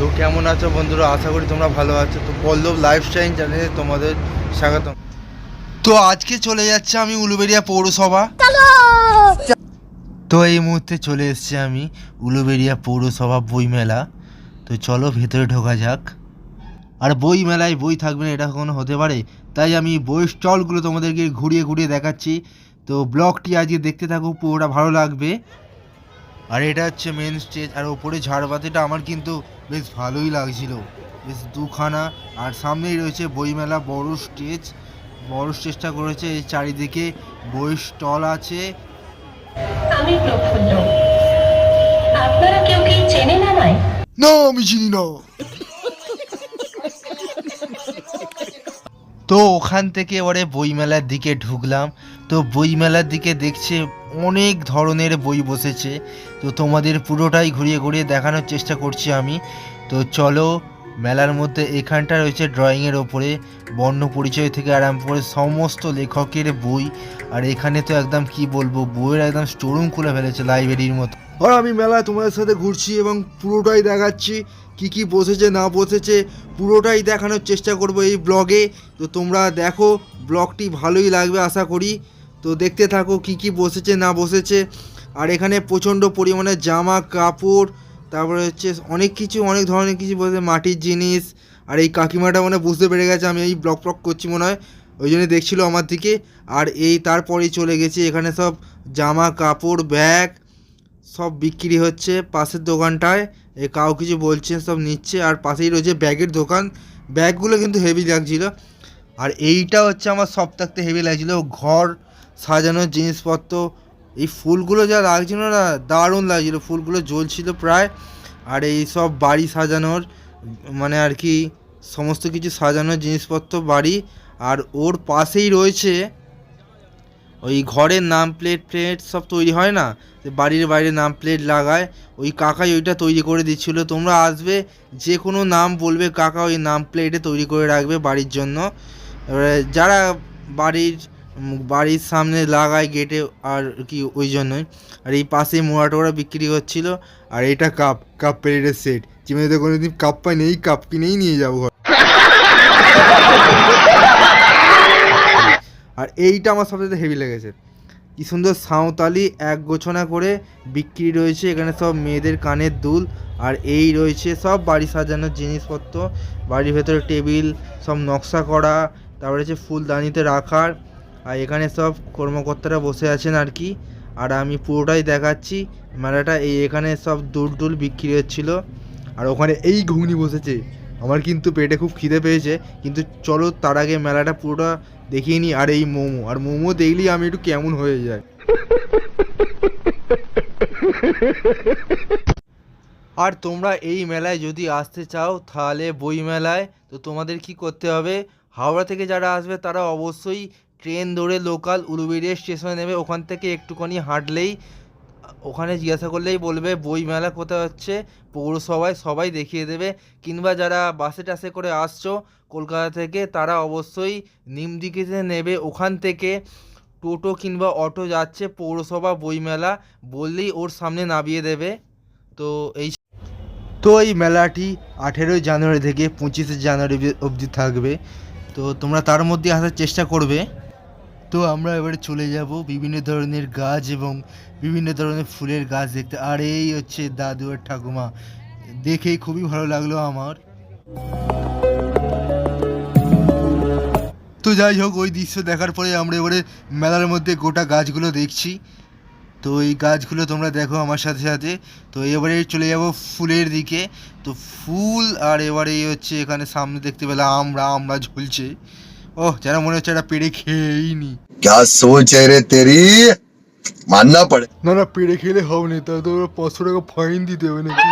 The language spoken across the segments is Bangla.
তো কেমন আছো বন্ধুরা? আশা করি তোমরা ভালো আছো। তো পল্লব লাইফস্টাইল চ্যানেলে তোমাদের স্বাগতম। তো আজকে চলে যাচ্ছে আমি উলুবেড়িয়া পৌরসভা। তো এই মুহূর্তে চলে এসেছি আমি উলুবেড়িয়া পৌরসভা বইমেলা। তো চলো ভেতরে ঢোকা যাক। আর বই মেলায় বই থাকবে না এটা কখনো হতে পারে। তাই আমি বই স্টলগুলো তোমাদেরকে ঘুরিয়ে ঘুরিয়ে দেখাচ্ছি। তো ব্লগটি আজকে দেখতে থাকো পুরোটা ভালো লাগবে। আর এটা হচ্ছে মেন স্টেজ আর ওপরে ঝাড়বাতিটা আমার কিন্তু বেশ ভালোই লাগছিল। বেশ দুখানা আর সামনেই রয়েছে বইমেলা বড় স্টেজ বড় স্টেজটা করেছে এই চারিদিকে বইয়ের স্টল আছে। আমি প্রফুল্ল। আপনারা কেউ কি চেনেন আমায়? না আমি চিনি না। তো ওখান থেকে এবারে বইমেলার দিকে ঢুকলাম। তো বইমেলার দিকে দেখছে অনেক ধরনের বই বসেছে। তো তোমাদের পুরোটাই ঘুরিয়ে ঘুরিয়ে দেখানোর চেষ্টা করছি আমি। তো চলো, মেলার মধ্যে এখানটা রয়েছে ড্রয়িংয়ের ওপরে। বর্ণ পরিচয় থেকে আরম্ভ করে সমস্ত লেখকের বই। আর এখানে তো একদম কি বলব, বইয়ের একদম স্টোরুম খুলে ফেলেছে লাইব্রেরির মতো। আর আমি মেলায় তোমাদের সাথে ঘুরছি এবং পুরোটাই দেখাচ্ছি, কি কি বসেছে, না বসেছে, পুরোটাই দেখানোর চেষ্টা করব এই ব্লগে তো তোমরা দেখো ব্লগটি ভালোই লাগবে, আশা করি। তো দেখতে থাকো কি কি বসেছে, না বসেছে। আর এখানে প্রচণ্ড পরিমাণে জামা, কাপড়, তারপরে হচ্ছে অনেক কিছু, অনেক ধরনের কিছু বসেছে, মাটির জিনিস। আর এই কাকিমাটা মানে বুঝতে পেরে গেছে, আমি এই ব্লগ ব্লক করছি মনে হয়। ওই জন্য দেখছিলো আমার দিকে। আর এই তারপরেই চলে গেছি, এখানে সব জামা, কাপড়, ব্যাগ সব বিক্রি হচ্ছে পাশের দোকানটায়। এ কাউ কিছু বলছে, সব নিচ্ছে। আর পাশেই রয়েছে ব্যাগের দোকান। ব্যাগগুলো কিন্তু হেভি লাগছিল। আর এইটা হচ্ছে আমার সব থাকতে হেভি লাগছিল, ঘর সাজানোর জিনিসপত্র, এই ফুলগুলো যা লাগছিল না, দারুণ লাগছিল। ফুলগুলো জ্বলছিল প্রায়। আর এই সব বাড়ি সাজানোর মানে আর কি, সমস্ত কিছু সাজানোর জিনিসপত্র বাড়ি। আর ওর পাশেই রয়েছে, ওই ঘরের নাম প্লেট প্লেট সব তৈরি হয় না? বাড়ির বাইরে নাম প্লেট লাগায়, ওই কাকাই ওইটা তৈরি করে দিচ্ছিল। তোমরা আসবে যে কোনো নাম বলবে কাকা ওই নাম প্লেটে তৈরি করে রাখবে বাড়ির জন্য। এবারে যারা বাড়ির বাড়ির সামনে লাগায় গেটে আর কি ওই জন্যই। আর এই পাশে মোড়া টোড়া বিক্রি হচ্ছিল আর এটা কাপ কাপ প্লেটের সেট চিমেতে কোনো দিন কাপ পাই নেই কাপ কিনেই নিয়ে যাব ঘর। আর এইটা আমার সবথেকে হেভি লেগেছে। কি সুন্দর সাঁওতালি এক গোছনা করে বিক্রি রয়েছে, এখানে সব মেয়েদের কানের দুল, আর এই রয়েছে সব বাড়ি সাজানোর জিনিসপত্র। বাড়ির ভেতরে টেবিল, সব নকশা করা, তারপরে হচ্ছে ফুলদানিতে রাখার আর এখানে সব কর্মকর্তারা বসে আছেন আর কি। আর আমি পুরোটাই দেখাচ্ছি। মেলাটা এই এখানে সব দুল টুল বিক্রি হচ্ছিল। আর ওখানে এই ঘুগনি বসেছে। আমার কিন্তু পেটে খুব খিদে পেয়েছে। কিন্তু চলো তার আগে মেলাটা পুরোটা দেখিয়ে নিই। আর এই মোমো। আর মোমো দেখলেই আমি একটু কেমন হয়ে যায় আর তোমরা এই মেলায় যদি আসতে চাও, তাহলে বই মেলায় তো তোমাদের কি করতে হবে? হাওড়া থেকে যারা আসবে, তারা অবশ্যই ট্রেন ধরে লোকাল উলুবেড়িয়া স্টেশনে নেবে, ওখান থেকে একটুখানি হাঁটলেই, ওখানে জিজ্ঞাসা করলেই বলবে বই মেলা কোথায় হচ্ছে, পৌরসভায় সবাই দেখিয়ে দেবে। কিংবা যারা বাসে টাসে করে আসছো কলকাতা থেকে, তারা অবশ্যই নিমদিঘিতে নেবে। ওখান থেকে টোটো কিংবা অটো যাচ্ছে পৌরসভা বইমেলা বললেই ওর সামনে নামিয়ে দেবে। তো এই তো এই মেলাটি আঠেরোই জানুয়ারি থেকে পঁচিশে জানুয়ারি অবধি থাকবে। তো তোমরা তার মধ্যে আসার চেষ্টা করবে। তো আমরা এবারে চলে যাব বিভিন্ন ধরনের গাছ এবং বিভিন্ন ধরনের ফুলের গাছ দেখতে। আর এই হচ্ছে দাদু আর ঠাকুমা। দেখেই খুবই ভালো লাগল আমার। তো যাই হোক, ওই দৃশ্য দেখার পরে আমরা এবারে মেলার মধ্যে গোটা গাছগুলো দেখছি। তো এই গাছগুলো তোমরা দেখো আমার সাথে সাথে। তো এবারে চলে যাব ফুলের দিকে। তো ফুল আর এবারে হচ্ছে এখানে সামনে দেখতে পেলাম আমরা আমরা ঝুলছে। ওহ যেন মনে হচ্ছে এটা পেড়ে খেয়েই নি क्या सोच है रे तेरी मानना पड़े না না পেড়ে খেলে হবে না তাহলে তো পাঁচশো টাকা ফাইন দিতে হবে নাকি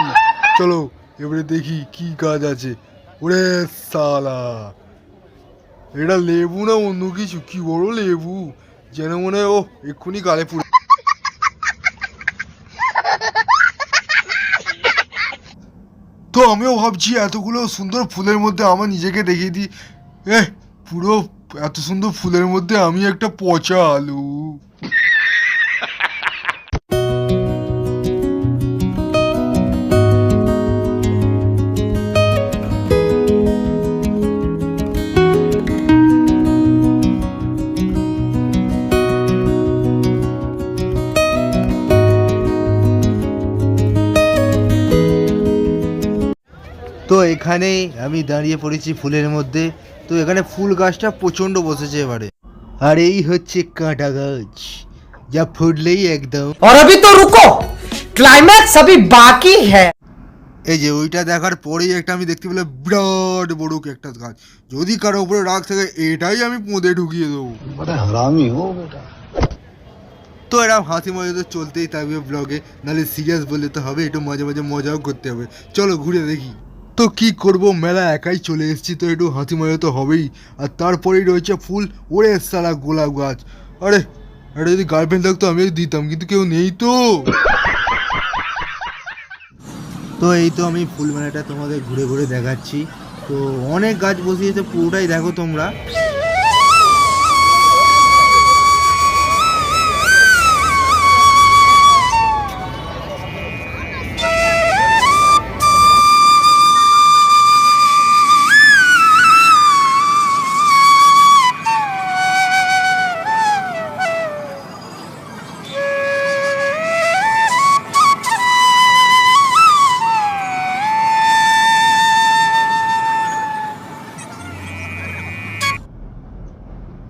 চলো এবারে দেখি কি গাছ আছে ওরে সালা এটা লেবু না অন্য কিছু কি বড় লেবু যেন মনে হয় ও এক্ষুনি গালে পুরো তো আমিও ভাবছি এতগুলো সুন্দর ফুলের মধ্যে আমার নিজেকে দেখিয়ে দিই এ পুরো এত সুন্দর ফুলের মধ্যে আমি একটা পচা আলু। তো এখানে আমি দাঁড়িয়ে পড়েছি ফুলের মধ্যে। তো এখানে ফুল গাছটা প্রচণ্ড বসেছে এবারে আর এই হচ্ছে কাঁটা গাছ যা ফুটলেই একদম और अभी तो रुको क्लाइमैक्स अभी बाकी है এই যে ওইটা দেখার পরেই একটা আমি দেখতে পেলাম বিরাট বড় একটা গাছ যদি কারো উপরে রাগ থাকে এটাই আমি পোঁদে ঢুকিয়ে দেবো बड़ा हरामी हो बेटा তো এরকম হাসি মজা তো চলতেই থাকবে ব্লগে নাহলে সিরিয়াস বললে তো হবে একটু মাঝে মাঝে মজাও করতে হবে চলো ঘুরে দেখি তো কি করব? মেলা একাই চলে এসেছি তো, একটু হাতি মজা তো হবেই। আর তারপরেই রয়েছে ফুল, ওরে সারা গোলাপ গাছ। আরে আরে যদি গার্লফ্রেন্ড থাকতো আমি দিতাম, কিন্তু কেউ নেই তো। তো এই তো আমি ফুল মেলাটা তোমাদের ঘুরে ঘুরে দেখাচ্ছি। তো অনেক গাছ বসিয়েছে, পুরোটাই দেখো তোমরা।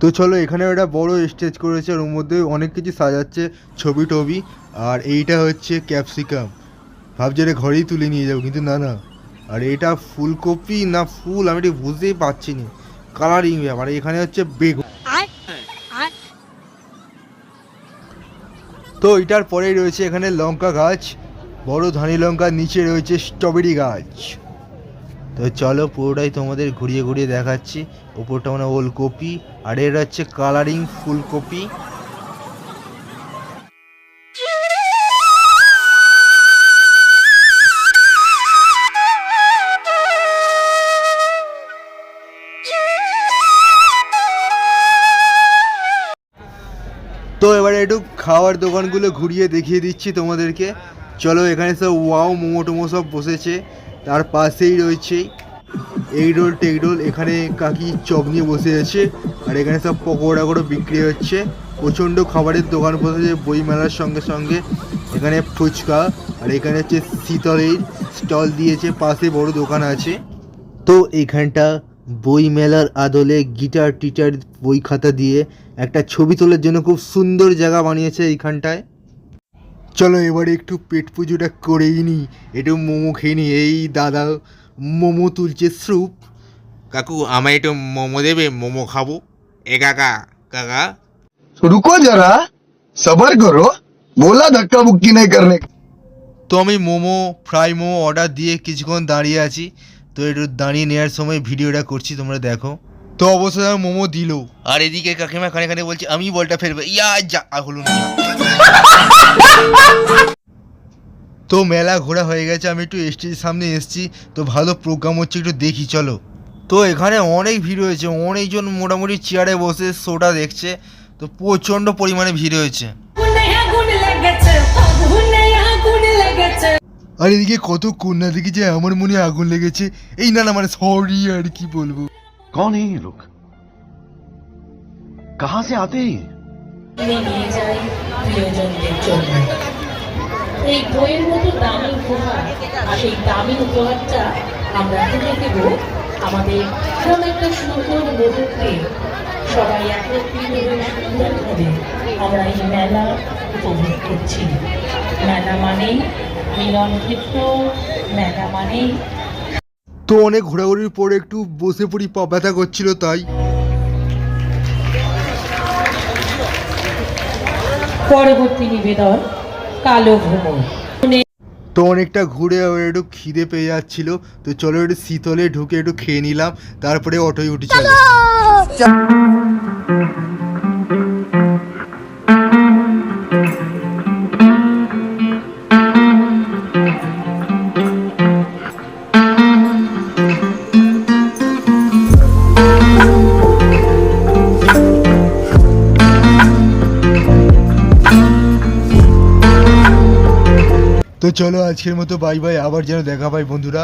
তো চলো এখানে একটা বড় স্টেজ করেছে ওর মধ্যে অনেক কিছু সাজাচ্ছে ছবি টবি আর এইটা হচ্ছে ক্যাপসিকাম ভাবছি এটা ঘরেই তুলে নিয়ে যাব কিন্তু না না। আর এটা ফুলকপি না ফুল আমি ঠিক বুঝতেই পারছি না। কালারিং ব্যাপার এখানে হচ্ছে বেগুন। তো এটার পরেই রয়েছে এখানে লঙ্কা গাছ বড় ধানি লঙ্কার নিচে রয়েছে স্ট্রবেরি গাছ। তো চলো পুরোটাই তোমাদের ঘুরিয়ে ঘুরিয়ে দেখাচ্ছি। ওপরটা মানে ওলকপি, আর এটা হচ্ছে কালারিং ফুলকপি। তো এবারে একটু খাওয়ার দোকানগুলো ঘুরিয়ে দেখিয়ে দিচ্ছি তোমাদেরকে। চলো এখানে সব ওয়াও মোমো টোমো সব বসেছে। তার পাশেই রয়েছে এগ রোল টেগ রোল এখানে কাকি চপ নিয়ে বসে আছে আর এখানে সব পকোড়া করে বিক্রি হচ্ছে। প্রচণ্ড খাবারের দোকান বসেছে বই মেলার সঙ্গে সঙ্গে। এখানে ফুচকা আর এখানে হচ্ছে শীতলের স্টল দিয়েছে, পাশে বড় দোকান আছে। তো এখানটা বই মেলার আদলে গিটার টিটার বই খাতা দিয়ে একটা ছবি তোলার জন্য খুব সুন্দর জায়গা বানিয়েছে এইখানটায়। চলো এবারে একটু পেট পুজোটা করেই নিই একটু মোমো খেয়ে নিই এই দাদা মোমো তুলছে স্রুপ কাকু আমায় একটু মোমো দেবে? মোমো খাব। এ কাকা কাকা। রুকো যারা সবার করো। বলা ধাক্কা মুক্তি নেই করলে তো আমি মোমো ফ্রাই মোমো অর্ডার দিয়ে কিছুক্ষণ দাঁড়িয়ে আছি। তো একটু দাঁড়িয়ে নেওয়ার সময় ভিডিওটা করছি তোমরা দেখো। তো অবশ্যই মোমো দিল। আর এদিকে কাকিমা খানে খানে বলছে আমি বলটা ফেরবো ইয়া যা হলো না। তো মেলা ঘোরা হয়ে গেছে, আমি একটু স্টেজের সামনে এসেছি, তো ভালো প্রোগ্রাম হচ্ছে, একটু দেখি, চলো। তো এখানে অনেক ভিড় হয়েছে, অনেকজন মোটামুটি চেয়ারে বসে শোটা দেখছে, তো প্রচণ্ড পরিমাণে ভিড় হয়েছে। আর এদিকে কত কন্যা দেখি যে আমার মনে আগুন লেগেছে, এই না না মানে সরি আর কি বলব। কন এই লোক? কাহা সে আতে? এই বইয়ের মতো দামি উপহার, আর সেই দামি উপহারটা আমরা তুলে দেব আমাদের একটা সুন্দর সবাই একত্রিত হয়ে সুন্দরভাবে আমরা এই মেলা উপভোগ করছি। মেলা মিলন ক্ষেত্র, মেলা তো অনেক ঘোরাঘুরির পরে একটু বসে পড়ি ব্যথা করছিল তাই। পরবর্তী নিবেদন কালো ভ্রমণ। তো অনেকটা ঘুরে আবার একটু খিদে পেয়ে যাচ্ছিল। তো চলো একটু শীতলে ঢুকে একটু খেয়ে নিলাম তারপরে অটোয় উঠে চলো! চলো আজকের মতো বাই বাই আবার যেন দেখা পাই বন্ধুরা।